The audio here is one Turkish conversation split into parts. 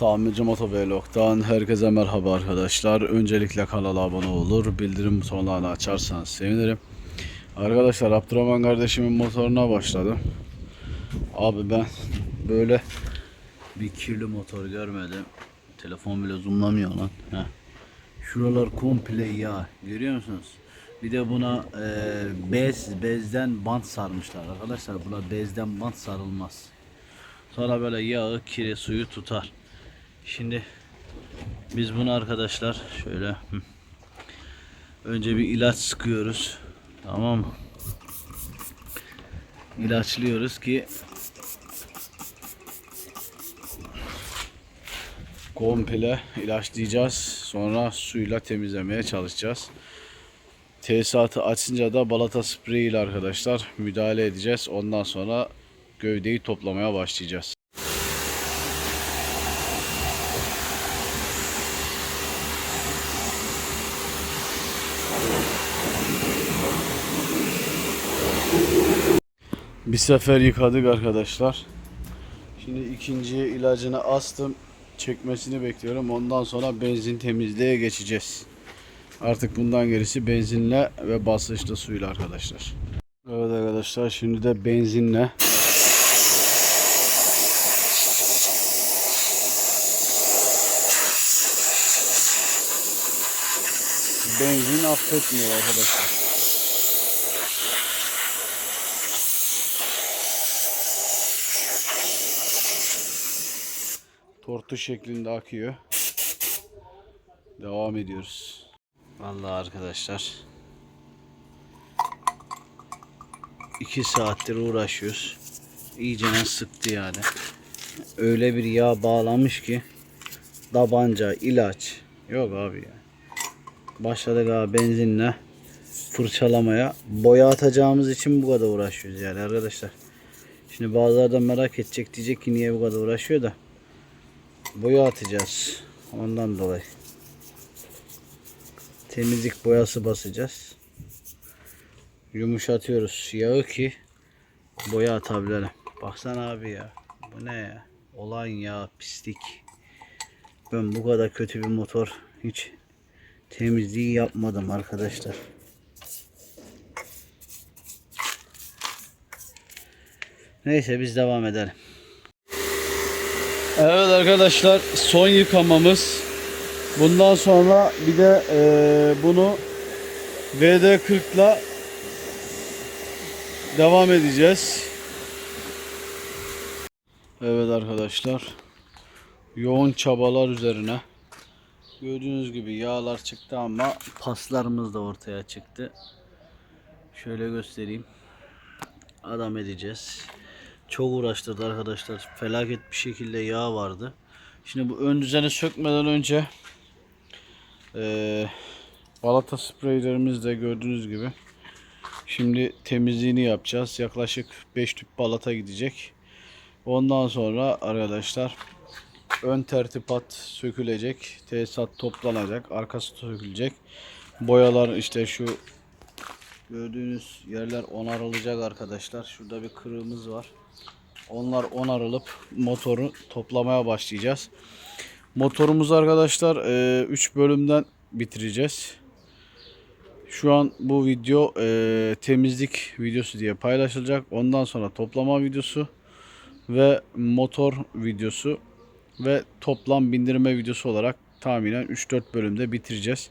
Tamirci Motovlog'dan herkese merhaba arkadaşlar. Öncelikle kanala abone olur, bildirim butonlarını açarsanız sevinirim. Arkadaşlar Abdurrahman kardeşimin motoruna başladım. Abi ben böyle bir kirli motor görmedim. Telefon bile zoomlamıyor lan. Heh. Şuralar komple yağ. Görüyor musunuz? Bir de buna e, bez, bezden bant sarmışlar arkadaşlar. Buna bezden bant sarılmaz. Sonra böyle yağı, kiri, suyu tutar. Şimdi biz bunu arkadaşlar şöyle önce bir ilaç sıkıyoruz. Tamam mı? İlaçlıyoruz ki komple ilaçlayacağız. Sonra suyla temizlemeye çalışacağız. Tesisatı açınca da balata spreyi ile arkadaşlar müdahale edeceğiz. Ondan sonra gövdeyi toplamaya başlayacağız. Bir sefer yıkadık arkadaşlar. Şimdi ikinci ilacını astım. Çekmesini bekliyorum. Ondan sonra benzin temizliğe geçeceğiz. Artık bundan gerisi benzinle ve basınçlı suyla arkadaşlar. Evet arkadaşlar şimdi de benzinle Benzin affetmiyor arkadaşlar. Tortu şeklinde akıyor. Devam ediyoruz. Vallahi arkadaşlar. 2 saattir uğraşıyoruz. İyicene sıktı yani. Öyle bir yağ bağlamış ki tabanca, ilaç. Yok abi ya. Başladık abi benzinle fırçalamaya. Boya atacağımız için bu kadar uğraşıyoruz yani arkadaşlar. Şimdi bazıları da merak edecek diyecek ki niye bu kadar uğraşıyor da. Boya atacağız. Ondan dolayı. Temizlik boyası basacağız. Yumuşatıyoruz yağı ki boya atabilelim. Baksana abi ya. Bu ne ya? Olan ya pislik. Ben bu kadar kötü bir motor hiç temizliği yapmadım arkadaşlar. Neyse biz devam edelim. Evet arkadaşlar son yıkamamız. Bundan sonra bir de eee, bunu VD40'la devam edeceğiz. Evet arkadaşlar. Yoğun çabalar üzerine. Gördüğünüz gibi yağlar çıktı ama paslarımız da ortaya çıktı. Şöyle göstereyim. Adam edeceğiz. Çok uğraştırdı arkadaşlar. Felaket bir şekilde yağ vardı. Şimdi bu ön düzeni sökmeden önce eee balata spreylerimiz de gördüğünüz gibi şimdi temizliğini yapacağız. Yaklaşık 5 tüp balata gidecek. Ondan sonra arkadaşlar ön tertipat sökülecek. Tesisat toplanacak. Arkası sökülecek. Boyalar işte şu gördüğünüz yerler onarılacak arkadaşlar. Şurada bir kırığımız var. Onlar onarılıp motoru toplamaya başlayacağız. Motorumuzu arkadaşlar 3 bölümden bitireceğiz. Şu an bu video e, temizlik videosu diye paylaşılacak. Ondan sonra toplama videosu ve motor videosu ve toplam bindirme videosu olarak tahminen 3-4 bölümde bitireceğiz.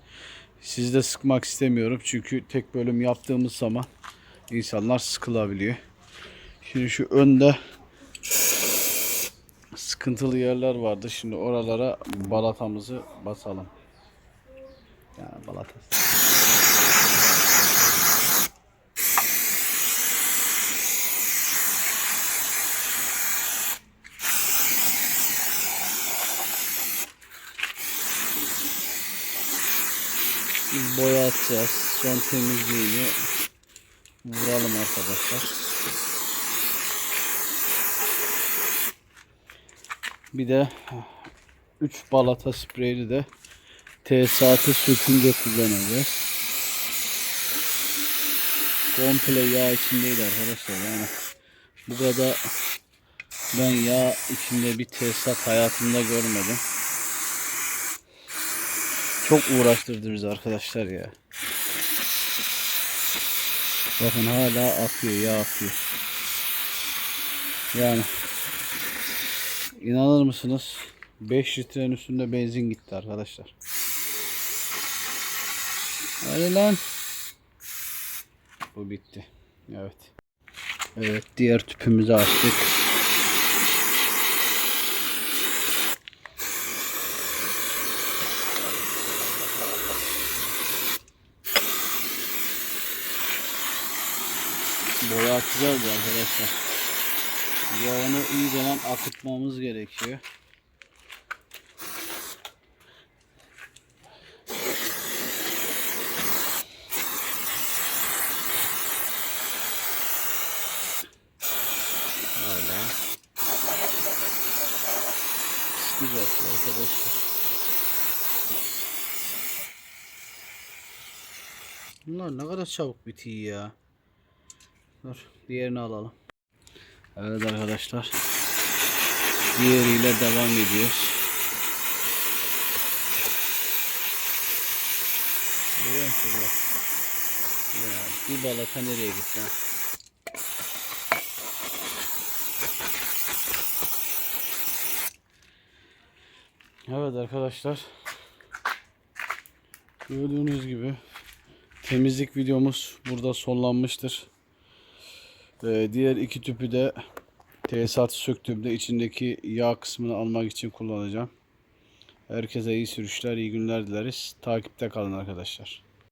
Sizi de sıkmak istemiyorum çünkü tek bölüm yaptığımız zaman insanlar sıkılabiliyor. Şimdi şu önde sıkıntılı yerler vardı. Şimdi oralara balatamızı basalım. Yani balatası. Biz boya atacağız. Son temizliğini vuralım arkadaşlar. Bir de 3 balata spreyli de tesisatı sökünce kullanacağız. Komple yağ içindeydi arkadaşlar yani bu kadar Ben yağ içinde bir tesisat hayatımda görmedim. Çok uğraştırdı bizi arkadaşlar ya. Bakın hala akıyor, yağ akıyor. Yani inanır mısınız? 5 litrenin üstünde benzin gitti arkadaşlar. Hadi lan. Bu bitti. Evet. Evet diğer tüpümüzü açtık. Boya atacağız arkadaşlar. Yağını iyicene akıtmamız gerekiyor. Hala. Güzel arkadaşlar. Bunlar ne kadar çabuk bitiyor ya. Dur diğerini alalım. Evet arkadaşlar. Diğeriyle devam ediyoruz. Görüyor musunuz? Ya bir balata nereye gitti ha? Evet arkadaşlar. Gördüğünüz gibi temizlik videomuz burada sonlanmıştır. Ee, diğer iki tüpü de tesisatı söktüğümde içindeki yağ kısmını almak için kullanacağım. Herkese iyi sürüşler, iyi günler dileriz. Takipte kalın arkadaşlar.